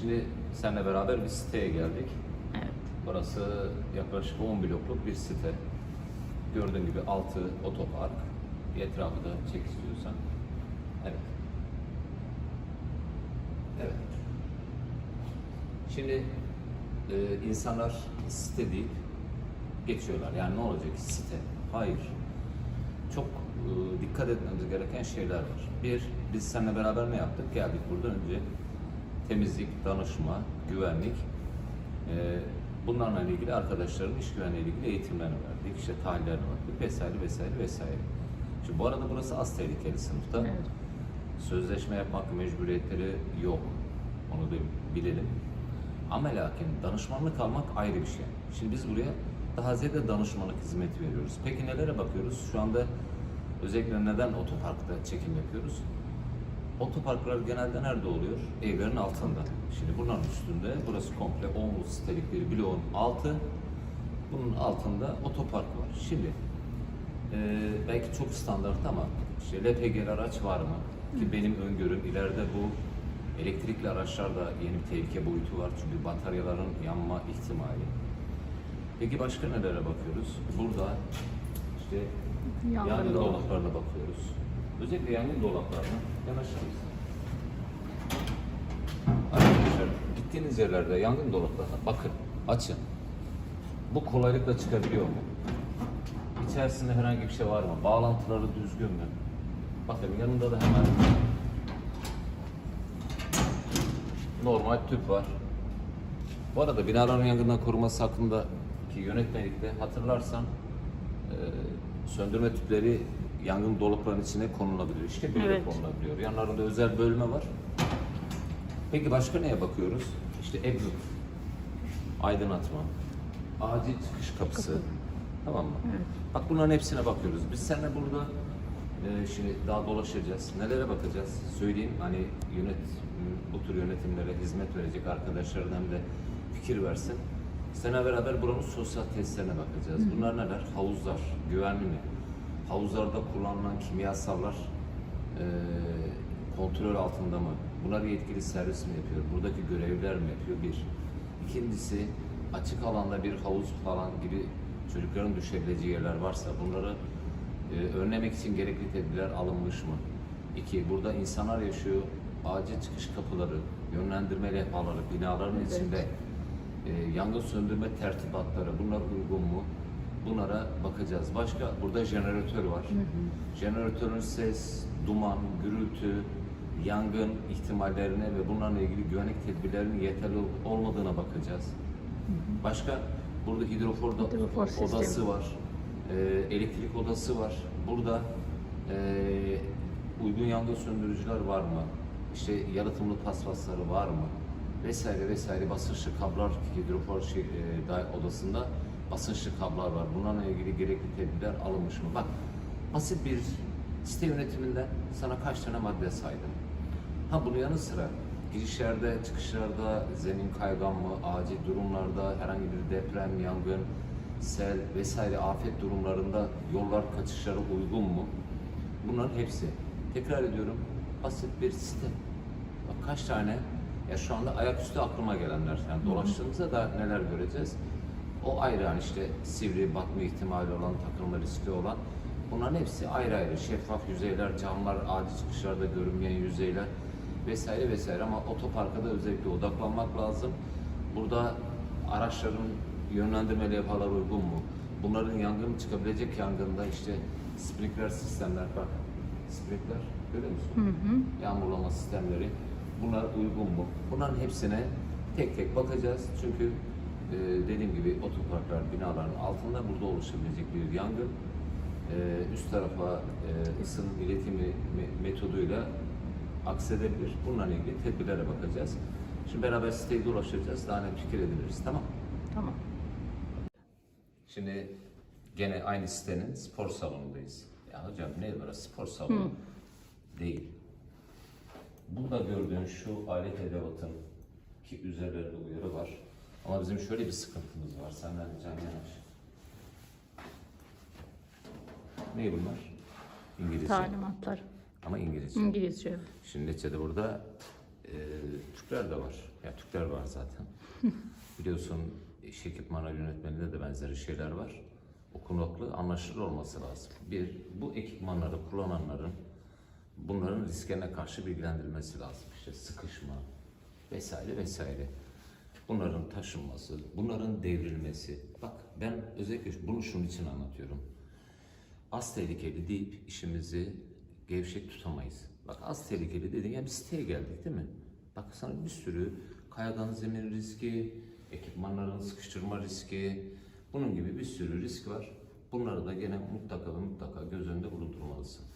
Şimdi seninle beraber bir siteye geldik. Evet. Burası yaklaşık 10 blokluk bir site. Gördüğün gibi altı otopark. Bir etrafı da çek istiyorsan. Evet. Evet. Şimdi e, insanlar site deyip geçiyorlar. Yani ne olacak site? Hayır. Çok e, dikkat etmemiz gereken şeyler var. Bir, biz seninle beraber ne yaptık? Geldik burada önce temizlik, danışma, güvenlik, e, bunlarla ilgili arkadaşların iş güvenliği ile ilgili eğitimlerini verdik. İşte tahlillerini verdik vesaire vesaire vesaire. Şimdi bu arada burası az tehlikeli sınıfta. Evet. Sözleşme yapmak mecburiyetleri yok. Onu da bilelim. Ama lakin danışmanlık almak ayrı bir şey. Şimdi biz buraya daha ziyade danışmanlık hizmeti veriyoruz. Peki nelere bakıyoruz? Şu anda özellikle neden otoparkta çekim yapıyoruz? Otoparklar genelde nerede oluyor? Evlerin altında. Şimdi bunların üstünde, burası komple 10 sitelik bir bloğun altı. Bunun altında otopark var. Şimdi e, belki çok standart ama işte LPG araç var mı? Ki benim öngörüm ileride bu elektrikli araçlarda yeni bir tehlike boyutu var. Çünkü bataryaların yanma ihtimali. Peki başka nelere bakıyoruz? Burada işte dolabı. dolaplarına bakıyoruz. Özellikle yangın dolaplarına yanaşır mısın? Arkadaşlar gittiğiniz yerlerde yangın dolaplarına bakın, açın. Bu kolaylıkla çıkabiliyor mu? İçerisinde herhangi bir şey var mı? Bağlantıları düzgün mü? Bakın yanında da hemen normal tüp var. Bu arada binaların yangından korunması hakkındaki yönetmelikte hatırlarsan söndürme tüpleri yangın dolaplarının içine konulabilir. İşte böyle Evet. konulabiliyor. Yanlarında özel bölme var. Peki başka neye bakıyoruz? İşte exit, aydınlatma, acil çıkış kapısı. Kapı. Tamam mı? Evet. Bak bunların hepsine bakıyoruz. Biz seninle burada e, şimdi daha dolaşacağız. Nelere bakacağız? Söyleyeyim hani yönet bu tür yönetimlere hizmet verecek arkadaşlardan da fikir versin. Seninle beraber buranın sosyal testlerine bakacağız. Bunlar neler? Havuzlar, güvenli mi? Havuzlarda kullanılan kimyasallar e, kontrol altında mı? Bunları yetkili servis mi yapıyor? Buradaki görevliler mi yapıyor? Bir. İkincisi açık alanda bir havuz falan gibi çocukların düşebileceği yerler varsa bunları e, önlemek için gerekli tedbirler alınmış mı? İki, burada insanlar yaşıyor. Acil çıkış kapıları, yönlendirme levhaları, binaların Evet. içinde e, yangın söndürme tertibatları bunlar uygun mu? Bunlara bakacağız. Başka burada jeneratör var. Jeneratörün ses, duman, gürültü, yangın ihtimallerine ve bunlarla ilgili güvenlik tedbirlerinin yeterli olmadığına bakacağız. Başka burada hidrofor, Hidrofor sistemi. odası var. e, elektrik odası var. Burada e, uygun yangın söndürücüler var mı? İşte yalıtımlı paspasları var mı? Vesaire vesaire basınçlı kablar hidrofor şey, e, da- odasında basınçlı kablar var. Bunlarla ilgili gerekli tedbirler alınmış mı? Bak basit bir site yönetiminden sana kaç tane madde saydım. Ha bunun yanı sıra girişlerde, çıkışlarda, zemin kaygan mı, acil durumlarda, herhangi bir deprem, yangın, sel vesaire afet durumlarında yollar kaçışlara uygun mu? Bunların hepsi. Tekrar ediyorum basit bir site. Bak kaç tane ya şu anda ayaküstü aklıma gelenler. Yani dolaştığımızda da neler göreceğiz? O ayrı yani işte sivri batma ihtimali olan, takılma riski olan bunların hepsi ayrı ayrı. Şeffaf yüzeyler, camlar, acil çıkışlarda görünmeyen yüzeyler vesaire vesaire ama otoparka da özellikle odaklanmak lazım. Burada araçların yönlendirme levhaları uygun mu? Bunların yangın çıkabilecek yangında işte sprinkler sistemler bak. Sprinkler görüyor musun? Hı hı. Yağmurlama sistemleri bunlar uygun mu? Bunların hepsine tek tek bakacağız. Çünkü e, dediğim gibi otoparklar, binaların altında burada oluşabilecek bir yangın e, üst tarafa e, ısının iletimi me- metoduyla aksedebilir. Bununla ilgili tedbirlere bakacağız. Şimdi beraber siteyi dolaşacağız. Daha net fikir ediniriz. Tamam Tamam. Şimdi gene aynı sitenin spor salonundayız. Ya hocam ne burası spor salonu? Değil. Burada gördüğün şu alet edevatın ki üzerlerinde uyarı var. Ama bizim şöyle bir sıkıntımız var. Senden ricam yanaş. Ne bunlar? İngilizce. Talimatlar. Ama İngilizce. İngilizce. Şimdi neticede burada Ee, Türkler de var. Ya Türkler var zaten. Biliyorsun iş ekipmanı yönetmeninde de benzeri şeyler var. Okunaklı, anlaşılır olması lazım. Bir, bu ekipmanları kullananların bunların risklerine karşı bilgilendirilmesi lazım. İşte sıkışma vesaire vesaire. Bunların taşınması, bunların devrilmesi. Bak ben özellikle bunu şunun için anlatıyorum. Az tehlikeli deyip işimizi gevşek tutamayız. Bak az tehlikeli dediğin ya bir siteye geldik değil mi? Bak sana bir sürü kayadan zemin riski, ekipmanların sıkıştırma riski, bunun gibi bir sürü risk var. Bunları da gene mutlaka ve mutlaka göz önünde bulundurmalısın.